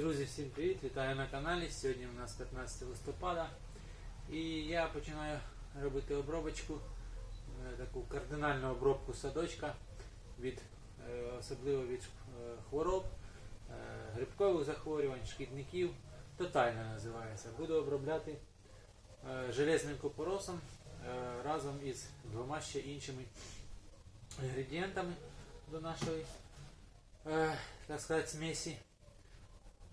Друзі, всім привіт! Вітаю на каналі. Сьогодні у нас 15 листопада. І я починаю робити обробочку, е, таку кардинальну обробку садочка від е, особливо від е, хвороб, грибкових захворювань, шкідників. Тотально називається. Буду обробляти железним купоросом разом із двома ще іншими інгредієнтами до нашої, так сказати, смесі.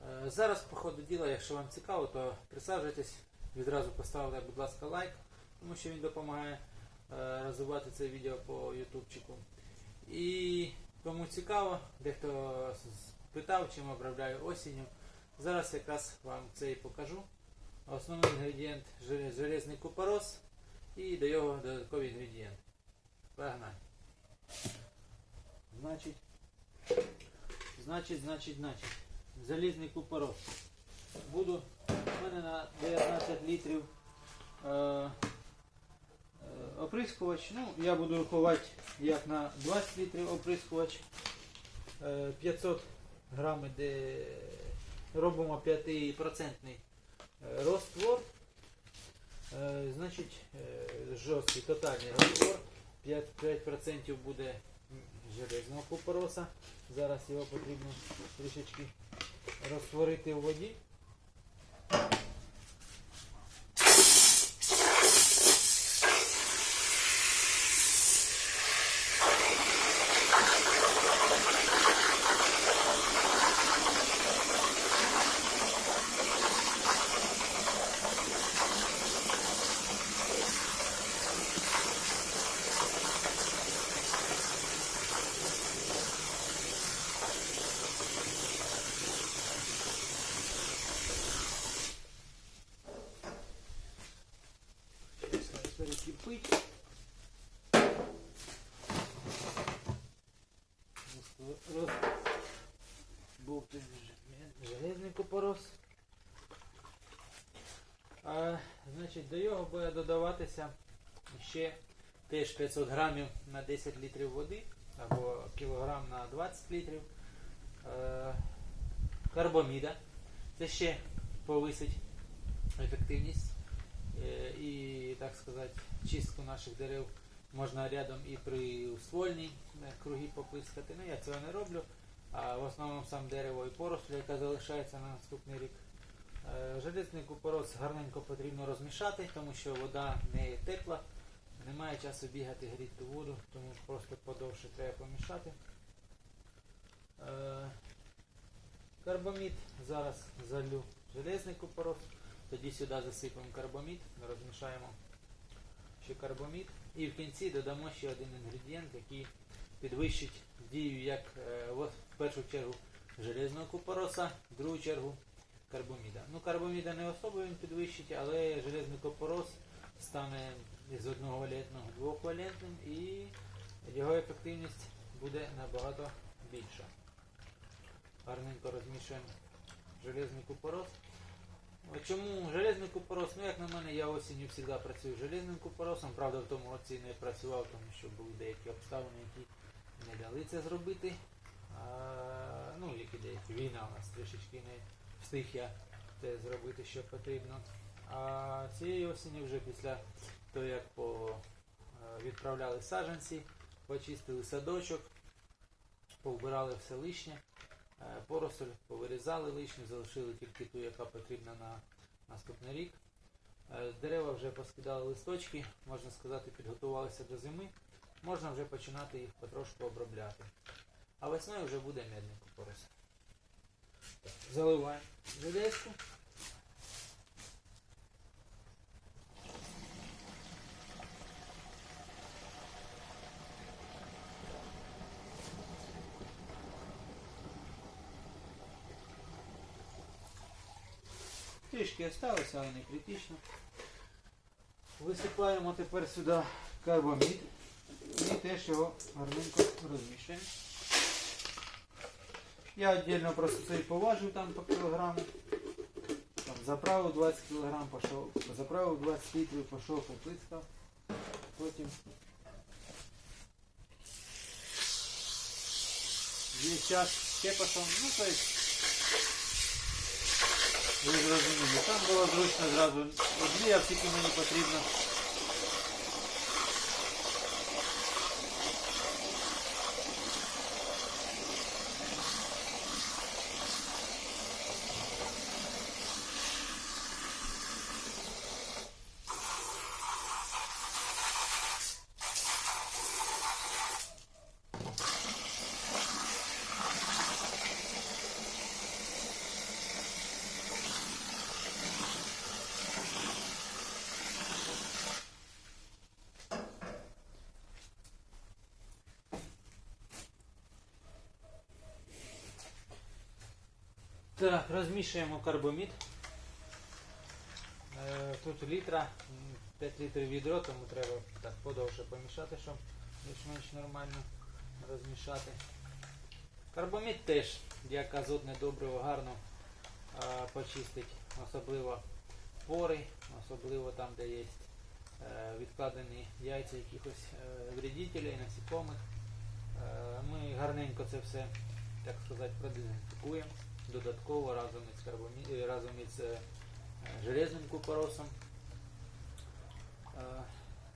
Е, Зараз, по ходу діла, якщо вам цікаво, то присаджуйтесь, відразу поставте, будь ласка, лайк, тому що він допомагає е, розвивати це відео по ютубчику. І кому цікаво, дехто питав, чим обробляю осінню. Зараз якраз вам це і покажу. Основний інгредієнт железний купорос і до його додаткові інгредієнти. Погнали. Значить, значить, значить, значить залізний купорос. Буду, у мене на 19 літрів е, е, оприскувач. Ну, я буду рахувати як на 20 літрів оприскувач. Е, 500 грамів, де робимо 5% е, розтвор. Е, значить, е, жорсткий тотальний розтвор. 5%, 5% буде железного купороса. Зараз його потрібно трішечки розтворити в воді. Був тут ж- железний купорос. А, значить, до його буде додаватися ще теж 500 грамів на 10 літрів води або кілограм на 20 літрів е, карбоміда. Це ще повисить ефективність е, і, так сказати, чистку наших дерев можна рядом і при ствольній е, круги попискати. Ну, я цього не роблю. А в основному сам дерево і поросль, яка залишається на наступний рік. Е, Железний купорос гарненько потрібно розмішати, тому що вода не тепла, немає часу бігати гріти воду, тому просто подовше треба помішати. Е, Карбамід зараз залю железний купорос, тоді сюди засипемо карбамід, розмішаємо ще карбамід і в кінці додамо ще один інгредієнт, який підвищить дію як е, в першу чергу железного купороса, в другу чергу карбаміда. Ну, карбаміда не особо він підвищить, але железний купорос стане з одноговалентного двохвалентним і його ефективність буде набагато більша. Гарненько розмішуємо железний купорос. Чому железний купорос? Ну, як на мене, я осінню завжди працюю железним купоросом. Правда, в тому році не працював, тому що були деякі обставини, які дали це зробити. А, ну, які деякі війна у нас трішечки не встиг я те зробити, що потрібно. А цієї осені вже після того, як по, е, відправляли саджанці, почистили садочок, повбирали все лишнє. Е, Поросль повирізали лишню, залишили тільки ту, яка потрібна на наступний рік. Е, Дерева вже поскидали листочки, можна сказати, підготувалися до зими. Можна вже починати їх потрошку обробляти. А весною вже буде медний купорос. Заливаємо железку. Трішки осталося, але не критично. Висипаємо тепер сюди карбамід і теж його гарненько розмішуємо. Я віддільно просто цей поважив там по кілограму. Там заправив 20 кг, пішов, заправив 20 літрів, пішов, попискав. Потім є час ще пішов. Ну, то есть ви зрозуміли. Там було зручно зразу одвіяв, скільки мені потрібно. Так, розмішуємо карбомід. Е, Тут літра, 5 літрів відро, тому треба так подовше помішати, щоб більш-менш нормально розмішати. Карбомід теж, як азотне добриво, гарно почистить, особливо пори, особливо там, де є е, відкладені яйця якихось е, вредителей, насікомих. Ми гарненько це все, так сказати, продезінфікуємо додатково разом із карбомі... е, разом із е, железним купоросом. Е,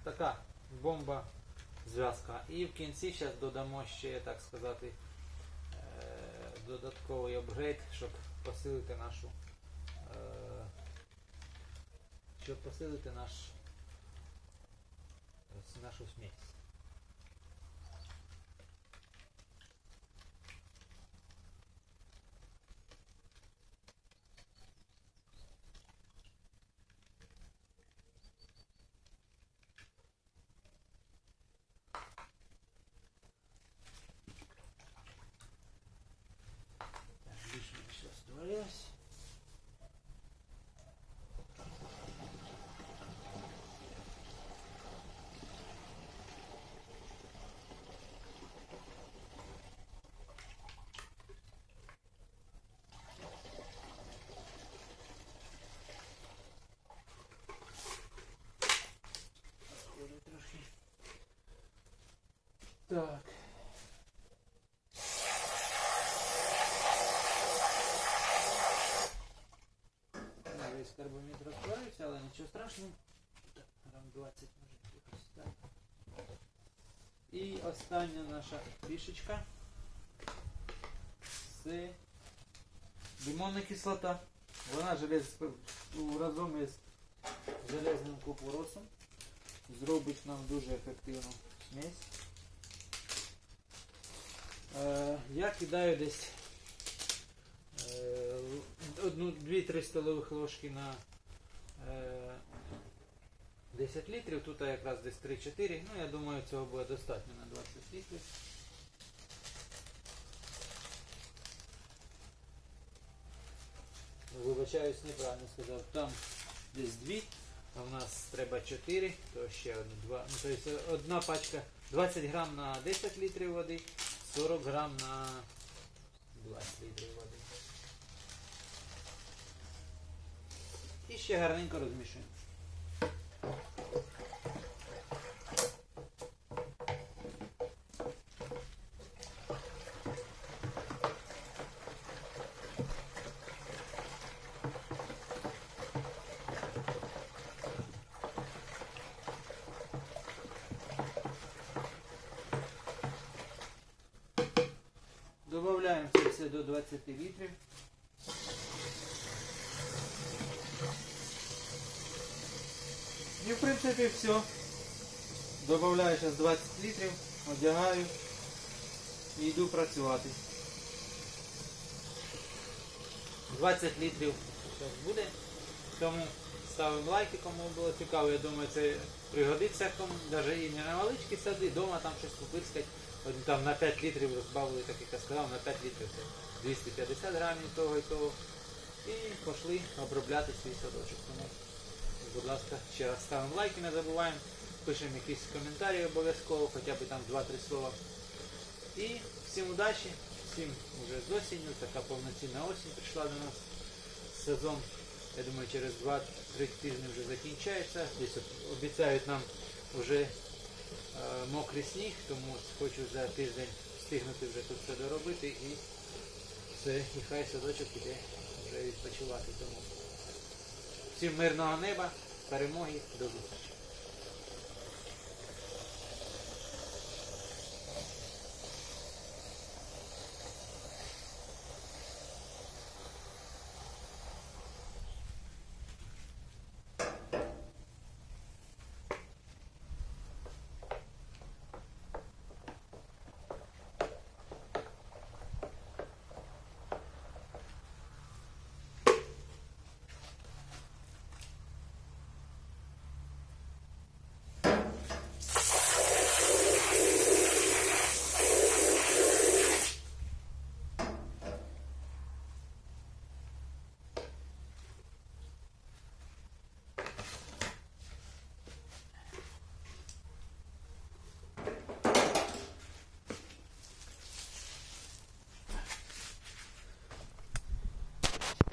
Така бомба зв'язка. І в кінці зараз додамо ще, так сказати, додатковий апгрейд, щоб посилити нашу щоб посилити наш, нашу смесь. Так, трошки. Так. Ну, Весь карбомід розтворився, але нічого страшного. Так, грам 20 може якось так. І остання наша фішечка. Це лимонна кислота. Вона желез... у- разом із железним купоросом зробить нам дуже ефективну смесь. Е, я кидаю десь е, одну, 2-3 столових ложки на е, 10 літрів, тут якраз десь 3-4, ну я думаю цього буде достатньо на 20 літрів. Вибачаюсь, неправильно сказав. Там десь 2, а в нас треба 4, то ще одну, 2. Ну, тобто одна пачка 20 грам на 10 літрів води, 40 грам на 20 літрів води. І ще гарненько розмішуємо. Добавляємо це все до 20 літрів. І в принципі все. Добавляю зараз 20 літрів, одягаю і йду працювати. 20 літрів зараз буде. Тому ставимо лайки, кому було цікаво. Я думаю, це пригодиться кому. Навіть і не на величкі сади, вдома там щось. От там на 5 літрів розбавили, так як я сказав, на 5 літрів це 250 грамів того і того. І пішли обробляти свій садочок. Тому, будь ласка, ще раз ставимо лайки, не забуваємо. Пишемо якісь коментарі обов'язково, хоча б там 2-3 слова. І всім удачі, всім вже з осінню, така повноцінна осінь прийшла до нас. Сезон, я думаю, через 2-3 тижні вже закінчається. Десь обіцяють нам вже е, мокрий сніг, тому хочу за тиждень встигнути вже тут все доробити і все, і хай садочок іде вже відпочивати. Тому Всім мирного неба, перемоги, до зустрічі.